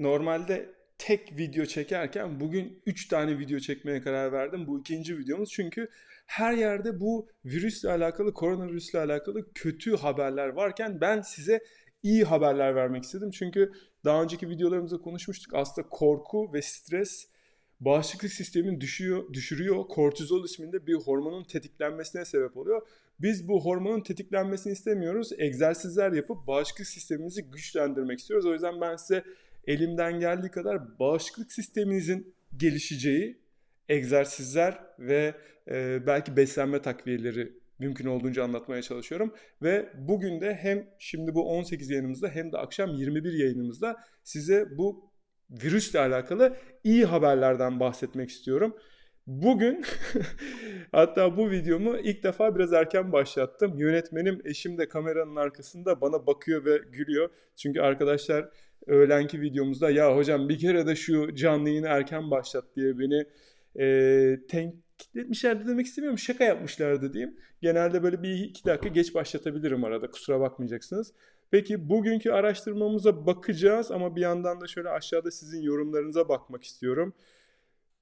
normalde tek video çekerken bugün 3 tane video çekmeye karar verdim. Bu ikinci videomuz çünkü her yerde bu virüsle alakalı, koronavirüsle alakalı kötü haberler varken ben size iyi haberler vermek istedim. Çünkü daha önceki videolarımızda konuşmuştuk. Aslında korku ve stres bağışıklık sistemini düşüyor, düşürüyor. Kortizol isminde bir hormonun tetiklenmesine sebep oluyor. Biz bu hormonun tetiklenmesini istemiyoruz. Egzersizler yapıp bağışıklık sistemimizi güçlendirmek istiyoruz. O yüzden ben size elimden geldiği kadar bağışıklık sisteminizin gelişeceği egzersizler ve e, belki beslenme takviyeleri mümkün olduğunca anlatmaya çalışıyorum. Ve bugün de hem şimdi bu 18 yayınımızda hem de akşam 21 yayınımızda size bu virüsle alakalı iyi haberlerden bahsetmek istiyorum. Bugün hatta bu videomu ilk defa biraz erken başlattım. Yönetmenim eşim de kameranın arkasında bana bakıyor ve gülüyor. Çünkü arkadaşlar öğlenki videomuzda ya hocam bir kere de şu canlı yayını erken başlat diye beni e, tenkit demek istemiyorum. Şaka yapmışlardı diyeyim. Genelde böyle bir iki dakika geç başlatabilirim arada kusura bakmayacaksınız. Peki bugünkü araştırmamıza bakacağız ama bir yandan da şöyle aşağıda sizin yorumlarınıza bakmak istiyorum.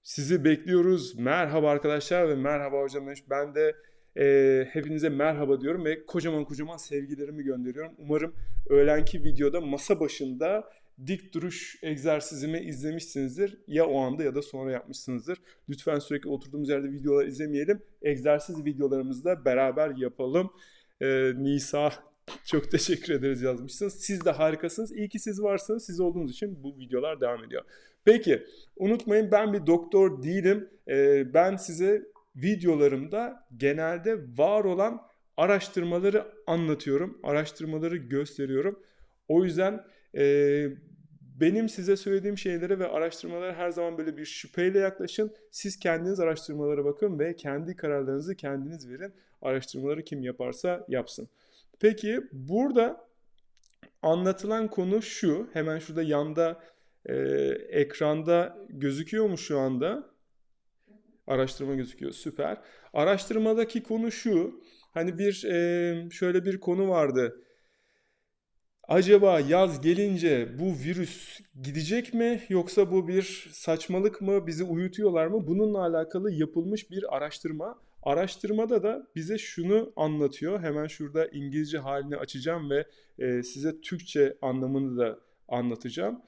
Sizi bekliyoruz. Merhaba arkadaşlar ve merhaba hocam. Ben de e, hepinize merhaba diyorum ve kocaman kocaman sevgilerimi gönderiyorum. Umarım öğlenki videoda masa başında dik duruş egzersizimi izlemişsinizdir. Ya o anda ya da sonra yapmışsınızdır. Lütfen sürekli oturduğumuz yerde videolar izlemeyelim. Egzersiz videolarımızı da beraber yapalım. Ee, Nisa çok teşekkür ederiz yazmışsınız. Siz de harikasınız. İyi ki siz varsınız. Siz olduğunuz için bu videolar devam ediyor. Peki unutmayın ben bir doktor değilim. Ee, ben size videolarımda genelde var olan araştırmaları anlatıyorum. Araştırmaları gösteriyorum. O yüzden e, benim size söylediğim şeylere ve araştırmalara her zaman böyle bir şüpheyle yaklaşın. Siz kendiniz araştırmalara bakın ve kendi kararlarınızı kendiniz verin. Araştırmaları kim yaparsa yapsın. Peki burada anlatılan konu şu. Hemen şurada yanda e, ekranda gözüküyor mu şu anda? Araştırma gözüküyor. Süper. Araştırmadaki konu şu. Hani bir şöyle bir konu vardı. Acaba yaz gelince bu virüs gidecek mi yoksa bu bir saçmalık mı bizi uyutuyorlar mı? Bununla alakalı yapılmış bir araştırma. Araştırmada da bize şunu anlatıyor. Hemen şurada İngilizce halini açacağım ve size Türkçe anlamını da anlatacağım.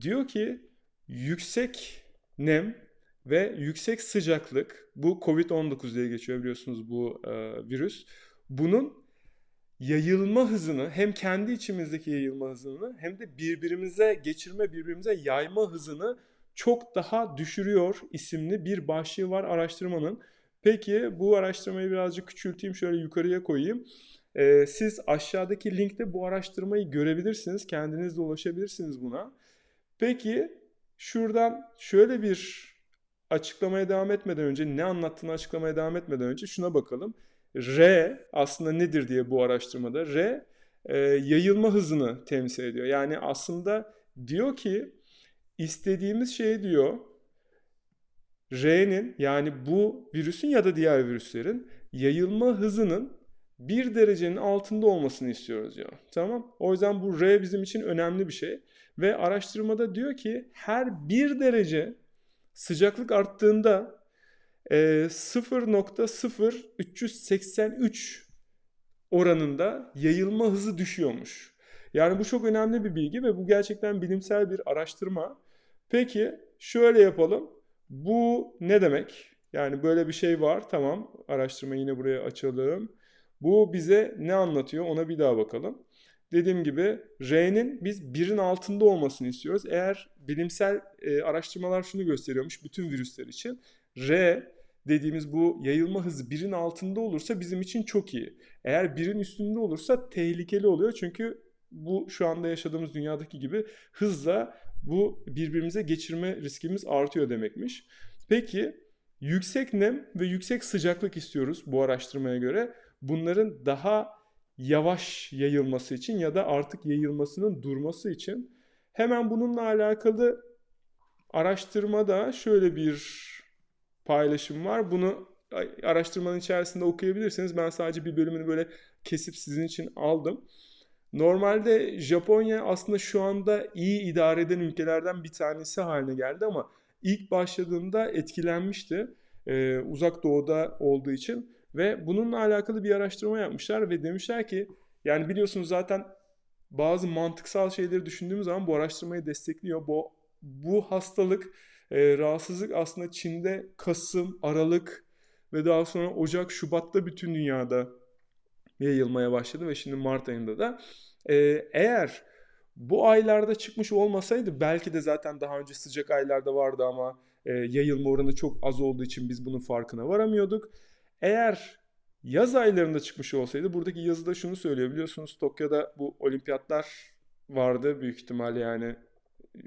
Diyor ki yüksek nem ve yüksek sıcaklık bu Covid-19 diye geçiyor biliyorsunuz bu e, virüs. Bunun yayılma hızını hem kendi içimizdeki yayılma hızını hem de birbirimize geçirme, birbirimize yayma hızını çok daha düşürüyor isimli bir başlığı var araştırmanın. Peki bu araştırmayı birazcık küçülteyim şöyle yukarıya koyayım. Ee, siz aşağıdaki linkte bu araştırmayı görebilirsiniz. Kendiniz de ulaşabilirsiniz buna. Peki şuradan şöyle bir açıklamaya devam etmeden önce ne anlattığını açıklamaya devam etmeden önce şuna bakalım. R aslında nedir diye bu araştırmada R e, yayılma hızını temsil ediyor. Yani aslında diyor ki istediğimiz şey diyor R'nin yani bu virüsün ya da diğer virüslerin yayılma hızının bir derecenin altında olmasını istiyoruz diyor. Tamam. O yüzden bu R bizim için önemli bir şey. Ve araştırmada diyor ki her bir derece sıcaklık arttığında e, 0.0383 oranında yayılma hızı düşüyormuş. Yani bu çok önemli bir bilgi ve bu gerçekten bilimsel bir araştırma. Peki şöyle yapalım. Bu ne demek? Yani böyle bir şey var. Tamam. Araştırmayı yine buraya açalım. Bu bize ne anlatıyor? Ona bir daha bakalım. Dediğim gibi R'nin biz birin altında olmasını istiyoruz. Eğer bilimsel e, araştırmalar şunu gösteriyormuş bütün virüsler için. R dediğimiz bu yayılma hızı birin altında olursa bizim için çok iyi. Eğer birin üstünde olursa tehlikeli oluyor. Çünkü bu şu anda yaşadığımız dünyadaki gibi hızla bu birbirimize geçirme riskimiz artıyor demekmiş. Peki yüksek nem ve yüksek sıcaklık istiyoruz bu araştırmaya göre. Bunların daha yavaş yayılması için ya da artık yayılmasının durması için hemen bununla alakalı araştırmada şöyle bir paylaşım var. Bunu araştırmanın içerisinde okuyabilirsiniz. Ben sadece bir bölümünü böyle kesip sizin için aldım. Normalde Japonya aslında şu anda iyi idare eden ülkelerden bir tanesi haline geldi ama ilk başladığında etkilenmişti. Ee, uzak doğuda olduğu için ve bununla alakalı bir araştırma yapmışlar ve demişler ki yani biliyorsunuz zaten bazı mantıksal şeyleri düşündüğümüz zaman bu araştırmayı destekliyor. Bu bu hastalık, e, rahatsızlık aslında Çin'de Kasım, Aralık ve daha sonra Ocak, Şubat'ta bütün dünyada yayılmaya başladı ve şimdi Mart ayında da. E, eğer bu aylarda çıkmış olmasaydı belki de zaten daha önce sıcak aylarda vardı ama e, yayılma oranı çok az olduğu için biz bunun farkına varamıyorduk. Eğer yaz aylarında çıkmış olsaydı buradaki yazıda şunu söylüyor biliyorsunuz Tokyo'da bu olimpiyatlar vardı büyük ihtimalle yani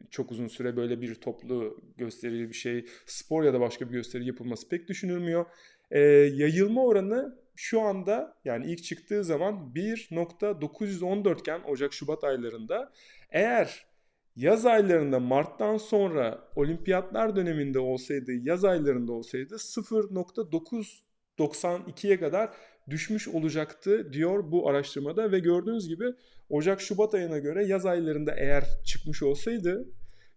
çok uzun süre böyle bir toplu gösteri bir şey spor ya da başka bir gösteri yapılması pek düşünülmüyor. Ee, yayılma oranı şu anda yani ilk çıktığı zaman 1.914 iken Ocak-Şubat aylarında eğer yaz aylarında Mart'tan sonra olimpiyatlar döneminde olsaydı yaz aylarında olsaydı 0.992'ye kadar düşmüş olacaktı diyor bu araştırmada ve gördüğünüz gibi Ocak-Şubat ayına göre yaz aylarında eğer çıkmış olsaydı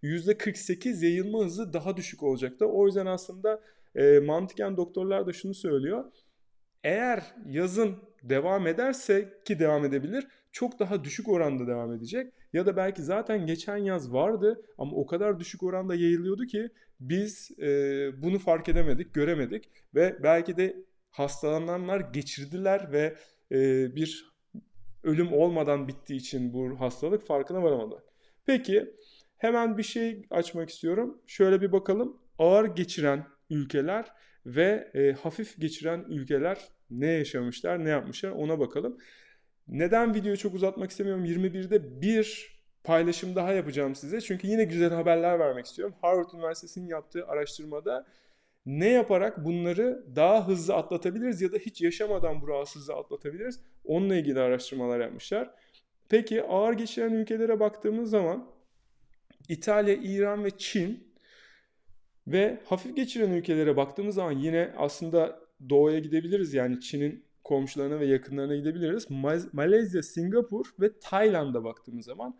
%48 yayılma hızı daha düşük olacaktı. O yüzden aslında e, mantıken doktorlar da şunu söylüyor. Eğer yazın devam ederse ki devam edebilir çok daha düşük oranda devam edecek. Ya da belki zaten geçen yaz vardı ama o kadar düşük oranda yayılıyordu ki biz e, bunu fark edemedik, göremedik ve belki de hastalananlar geçirdiler ve e, bir ölüm olmadan bittiği için bu hastalık farkına varamadı. Peki hemen bir şey açmak istiyorum. Şöyle bir bakalım. Ağır geçiren ülkeler ve e, hafif geçiren ülkeler ne yaşamışlar, ne yapmışlar ona bakalım. Neden videoyu çok uzatmak istemiyorum? 21'de bir paylaşım daha yapacağım size. Çünkü yine güzel haberler vermek istiyorum. Harvard Üniversitesi'nin yaptığı araştırmada ne yaparak bunları daha hızlı atlatabiliriz ya da hiç yaşamadan bu rahatsızlığı atlatabiliriz? Onunla ilgili araştırmalar yapmışlar. Peki ağır geçiren ülkelere baktığımız zaman İtalya, İran ve Çin ve hafif geçiren ülkelere baktığımız zaman yine aslında doğuya gidebiliriz. Yani Çin'in komşularına ve yakınlarına gidebiliriz. Malezya, Singapur ve Tayland'a baktığımız zaman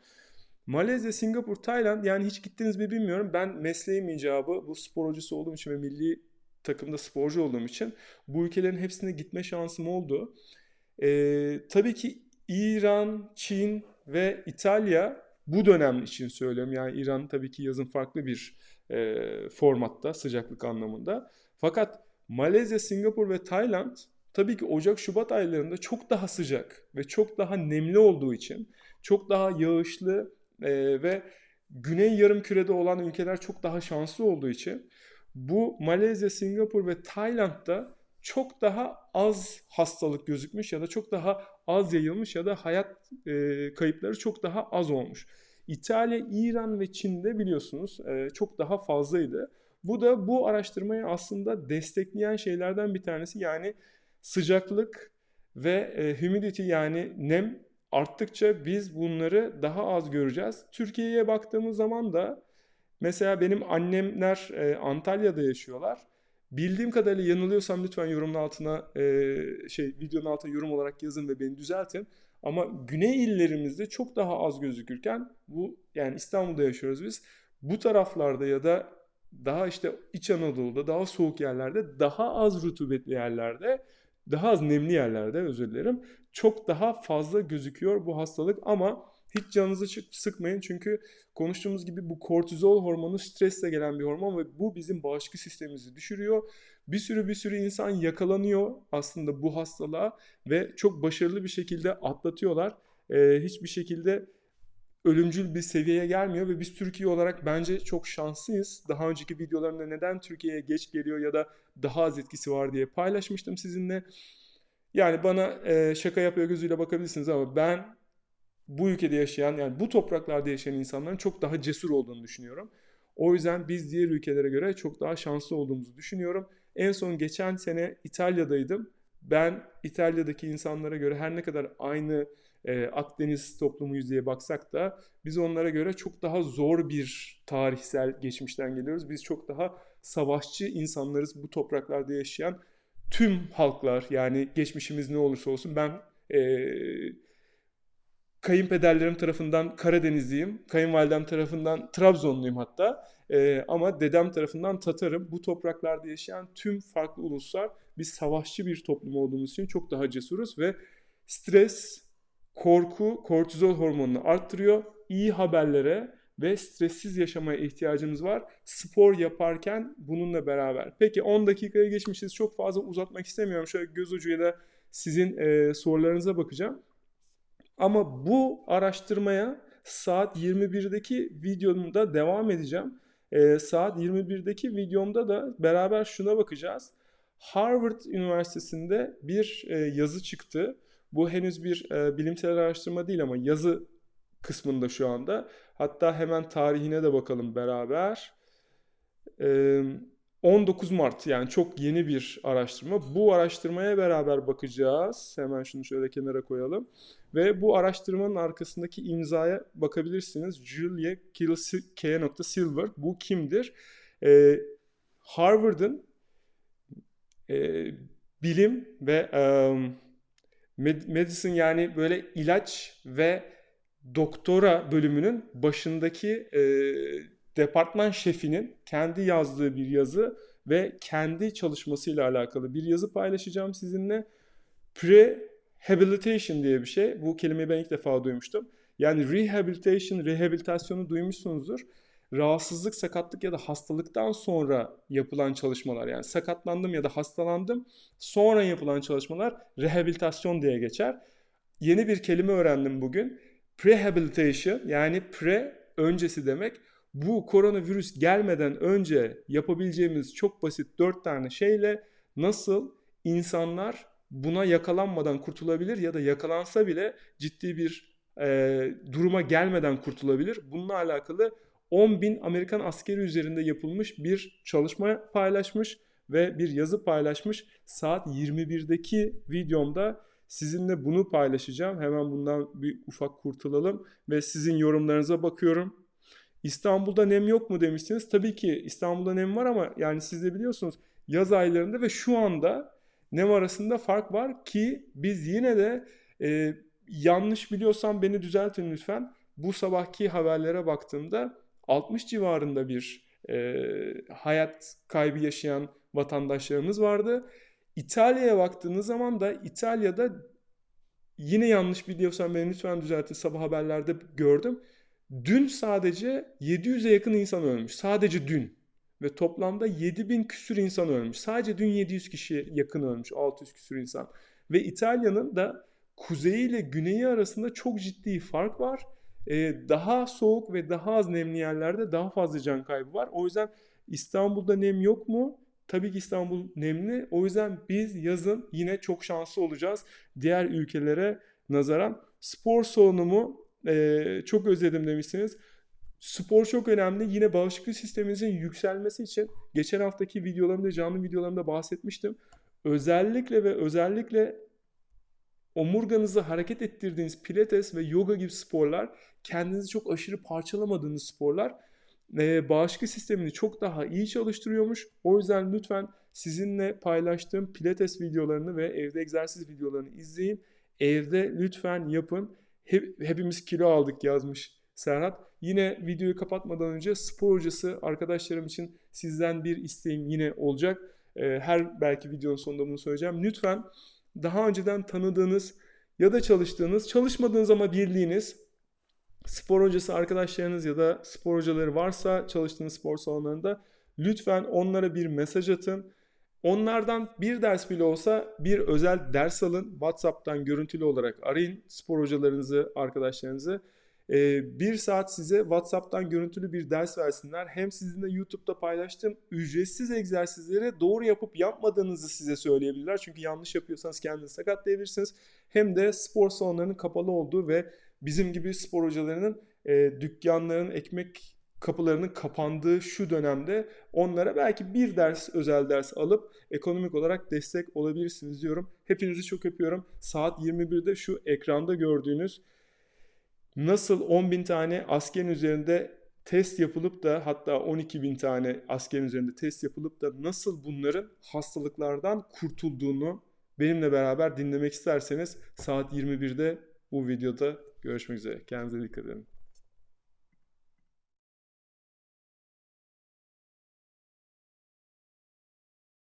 Malezya, Singapur, Tayland yani hiç gittiniz mi bilmiyorum. Ben mesleğim icabı bu spor hocası olduğum için ve milli takımda sporcu olduğum için bu ülkelerin hepsine gitme şansım oldu. Ee, tabii ki İran, Çin ve İtalya bu dönem için söylüyorum. Yani İran tabii ki yazın farklı bir e, formatta sıcaklık anlamında. Fakat Malezya, Singapur ve Tayland tabii ki Ocak-Şubat aylarında çok daha sıcak ve çok daha nemli olduğu için çok daha yağışlı e, ve Güney yarım kürede olan ülkeler çok daha şanslı olduğu için bu Malezya, Singapur ve Tayland'da çok daha az hastalık gözükmüş ya da çok daha az yayılmış ya da hayat e, kayıpları çok daha az olmuş. İtalya, İran ve Çin'de biliyorsunuz e, çok daha fazlaydı. Bu da bu araştırmayı aslında destekleyen şeylerden bir tanesi. Yani sıcaklık ve e, humidity yani nem arttıkça biz bunları daha az göreceğiz. Türkiye'ye baktığımız zaman da mesela benim annemler e, Antalya'da yaşıyorlar. Bildiğim kadarıyla yanılıyorsam lütfen yorumun altına e, şey videonun altına yorum olarak yazın ve beni düzeltin. Ama güney illerimizde çok daha az gözükürken bu yani İstanbul'da yaşıyoruz biz. Bu taraflarda ya da daha işte İç Anadolu'da daha soğuk yerlerde daha az rutubetli yerlerde daha az nemli yerlerde özür dilerim çok daha fazla gözüküyor bu hastalık ama hiç canınızı sıkmayın çünkü konuştuğumuz gibi bu kortizol hormonu stresle gelen bir hormon ve bu bizim bağışıklık sistemimizi düşürüyor. Bir sürü bir sürü insan yakalanıyor aslında bu hastalığa ve çok başarılı bir şekilde atlatıyorlar. Ee, hiçbir şekilde ölümcül bir seviyeye gelmiyor ve biz Türkiye olarak bence çok şanslıyız. Daha önceki videolarımda neden Türkiye'ye geç geliyor ya da daha az etkisi var diye paylaşmıştım sizinle. Yani bana e, şaka yapıyor gözüyle bakabilirsiniz ama ben bu ülkede yaşayan yani bu topraklarda yaşayan insanların çok daha cesur olduğunu düşünüyorum. O yüzden biz diğer ülkelere göre çok daha şanslı olduğumuzu düşünüyorum. En son geçen sene İtalya'daydım. Ben İtalya'daki insanlara göre her ne kadar aynı e, Akdeniz toplumuyuz diye baksak da biz onlara göre çok daha zor bir tarihsel geçmişten geliyoruz. Biz çok daha savaşçı insanlarız bu topraklarda yaşayan tüm halklar yani geçmişimiz ne olursa olsun ben e, kayınpederlerim tarafından Karadenizliyim. Kayınvalidem tarafından Trabzonluyum hatta. Ee, ama dedem tarafından Tatarım. Bu topraklarda yaşayan tüm farklı uluslar biz savaşçı bir toplum olduğumuz için çok daha cesuruz ve stres, korku, kortizol hormonunu arttırıyor. İyi haberlere ve stressiz yaşamaya ihtiyacımız var. Spor yaparken bununla beraber. Peki 10 dakikaya geçmişiz. Çok fazla uzatmak istemiyorum. Şöyle göz ucuyla sizin e, sorularınıza bakacağım. Ama bu araştırmaya saat 21'deki videomda devam edeceğim. E, saat 21'deki videomda da beraber şuna bakacağız. Harvard Üniversitesi'nde bir e, yazı çıktı. Bu henüz bir e, bilimsel araştırma değil ama yazı kısmında şu anda. Hatta hemen tarihine de bakalım beraber. E, 19 Mart yani çok yeni bir araştırma. Bu araştırmaya beraber bakacağız. Hemen şunu şöyle kenara koyalım. Ve bu araştırmanın arkasındaki imzaya bakabilirsiniz. Julia K. Silver. Bu kimdir? Ee, Harvard'ın e, bilim ve um, medicine yani böyle ilaç ve doktora bölümünün başındaki e, departman şefinin kendi yazdığı bir yazı ve kendi çalışmasıyla alakalı bir yazı paylaşacağım sizinle. Prehabilitation diye bir şey. Bu kelimeyi ben ilk defa duymuştum. Yani rehabilitation, rehabilitasyonu duymuşsunuzdur. Rahatsızlık, sakatlık ya da hastalıktan sonra yapılan çalışmalar. Yani sakatlandım ya da hastalandım. Sonra yapılan çalışmalar rehabilitasyon diye geçer. Yeni bir kelime öğrendim bugün. Prehabilitation yani pre öncesi demek bu koronavirüs gelmeden önce yapabileceğimiz çok basit dört tane şeyle nasıl insanlar buna yakalanmadan kurtulabilir ya da yakalansa bile ciddi bir e, duruma gelmeden kurtulabilir. Bununla alakalı 10 bin Amerikan askeri üzerinde yapılmış bir çalışma paylaşmış ve bir yazı paylaşmış. Saat 21'deki videomda sizinle bunu paylaşacağım. Hemen bundan bir ufak kurtulalım ve sizin yorumlarınıza bakıyorum. İstanbul'da nem yok mu demiştiniz. Tabii ki İstanbul'da nem var ama yani siz de biliyorsunuz yaz aylarında ve şu anda nem arasında fark var ki biz yine de e, yanlış biliyorsam beni düzeltin lütfen. Bu sabahki haberlere baktığımda 60 civarında bir e, hayat kaybı yaşayan vatandaşlarımız vardı. İtalya'ya baktığınız zaman da İtalya'da yine yanlış biliyorsam beni lütfen düzeltin sabah haberlerde gördüm. Dün sadece 700'e yakın insan ölmüş. Sadece dün. Ve toplamda 7000 küsür insan ölmüş. Sadece dün 700 kişi yakın ölmüş. 600 küsür insan. Ve İtalya'nın da kuzeyi ile güneyi arasında çok ciddi fark var. Ee, daha soğuk ve daha az nemli yerlerde daha fazla can kaybı var. O yüzden İstanbul'da nem yok mu? Tabii ki İstanbul nemli. O yüzden biz yazın yine çok şanslı olacağız. Diğer ülkelere nazaran spor salonumu e, çok özledim demişsiniz. Spor çok önemli. Yine bağışıklık sisteminizin yükselmesi için geçen haftaki videolarımda, canlı videolarımda bahsetmiştim. Özellikle ve özellikle omurganızı hareket ettirdiğiniz pilates ve yoga gibi sporlar, kendinizi çok aşırı parçalamadığınız sporlar e, bağışıklık sistemini çok daha iyi çalıştırıyormuş. O yüzden lütfen sizinle paylaştığım pilates videolarını ve evde egzersiz videolarını izleyin. Evde lütfen yapın. Hep, hepimiz kilo aldık yazmış Serhat. Yine videoyu kapatmadan önce spor hocası arkadaşlarım için sizden bir isteğim yine olacak. Ee, her belki videonun sonunda bunu söyleyeceğim. Lütfen daha önceden tanıdığınız ya da çalıştığınız, çalışmadığınız ama bildiğiniz spor hocası arkadaşlarınız ya da spor hocaları varsa çalıştığınız spor salonlarında lütfen onlara bir mesaj atın. Onlardan bir ders bile olsa bir özel ders alın. WhatsApp'tan görüntülü olarak arayın spor hocalarınızı, arkadaşlarınızı. Ee, bir saat size WhatsApp'tan görüntülü bir ders versinler. Hem sizinle YouTube'da paylaştığım ücretsiz egzersizleri doğru yapıp yapmadığınızı size söyleyebilirler. Çünkü yanlış yapıyorsanız kendinizi sakatlayabilirsiniz. Hem de spor salonlarının kapalı olduğu ve bizim gibi spor hocalarının e, dükkanların, ekmek kapılarının kapandığı şu dönemde onlara belki bir ders özel ders alıp ekonomik olarak destek olabilirsiniz diyorum. Hepinizi çok öpüyorum. Saat 21'de şu ekranda gördüğünüz nasıl 10 bin tane askerin üzerinde test yapılıp da hatta 12 bin tane askerin üzerinde test yapılıp da nasıl bunların hastalıklardan kurtulduğunu benimle beraber dinlemek isterseniz saat 21'de bu videoda Görüşmek üzere. Kendinize dikkat edin.